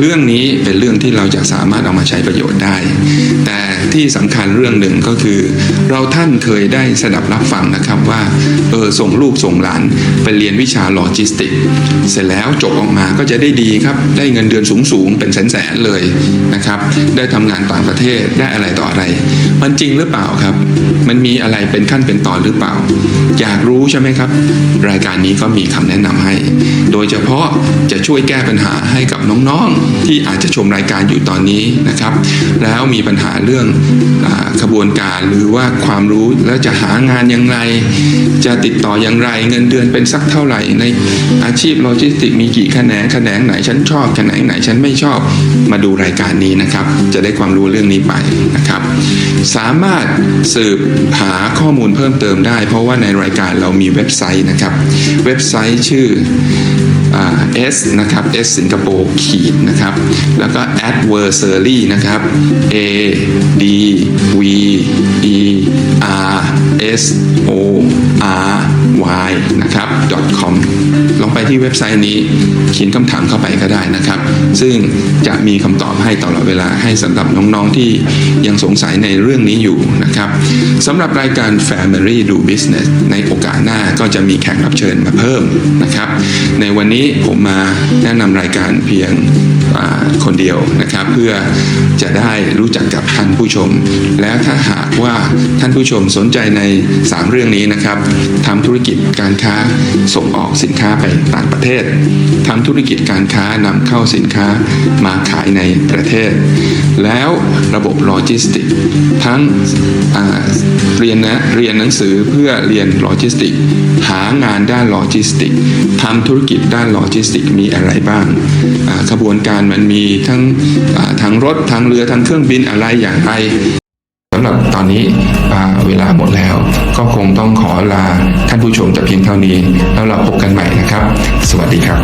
เรื่องนี้เป็นเรื่องที่เราจะสามารถเอามาใช้ประโยชน์ได้ แต่ที่สำคัญเรื่องหนึ่งก็คือ เราท่านเคยได้สดับรับฟังนะครับว่าเออส่งลูกส่งหลานไปเรียนวิชาโลจิสติก เสร็จแล้วจบออกมาก็จะได้ดีครับ ได้เงินเดือนสูงสูงๆเป็นแสนๆเลยนะครับ ได้ทำงานต่างประเทศได้อะไรต่ออะไร มันจริงหรือเปล่าครับ มันมีอะไรเป็นขั้นเป็นตอนหรือเปล่า อยากรู้ใช่ไหมครับ รายการนี้ก็มีคำแนะนำให้ โดยเฉพาะจะช่วยแก้ปัญหาให้กับน้องๆ ที่อาจจะชมรายการอยู่ตอนนี้นะครับ แล้วมีปัญหาเรื่องอาขบวนการหรือว่าความรู้แล้วจะหางานอย่างไร จะติดต่ออย่างไร เงินเดือนเป็นสักเท่าไหร่ ในอาชีพโลจิสติกมีกี่แขนงแขนงไหนฉันชอบแขนงไหนฉันไม่ชอบมาดูรายการนี้นะครับ จะได้ความรู้เรื่องนี้ไปนะครับสามารถสืบหาข้อมูลเพิ่มเติมได้ เพราะว่าในรายการเรามีเว็บไซต์นะครับ เว็บไซต์ชื่ออ S นะครับ S สิงคโปร์ขีดนะครับ แล้วก็ adversary นะครับ A D V E R S O R Y นะครับ .com ที่เว็บไซต์นี้เขียนคำถามเข้าไปก็ได้นะครับ ซึ่งจะมีคำตอบให้ตลอดเวลาให้สำหรับน้องๆที่ยังสงสัยในเรื่องนี้อยู่นะครับสำหรับรายการ Family Do Business ในโอกาสหน้าก็จะมีแขกรับเชิญมาเพิ่มนะครับ ในวันนี้ผมมาแนะนำรายการเพียง คนเดียวนะครับ เพื่อจะได้รู้จักกับท่านผู้ชม แล้วถ้าหากว่าท่านผู้ชมสนใจใน 3 เรื่องนี้นะครับทำธุรกิจการค้าส่งออกสินค้าไปต่างประเทศทำธุรกิจการค้านำเข้าสินค้ามาขายในประเทศ แล้วระบบโลจิสติกทั้ง เรียนนะเรียนหนังสือเพื่อเรียนโลจิสติก หางานด้านโลจิสติกทำธุรกิจด้านโลจิสติกมีอะไรบ้างขบวนการมันมีทั้งทางรถทางเรือทางเครื่องบินอะไรอย่างไรสำหรับตอนนี้เวลาหมดแล้ว ก็คงต้องขอลาท่านผู้ชมแต่เพียงเท่านี้ แล้วเราพบกันใหม่นะครับ สวัสดีครับ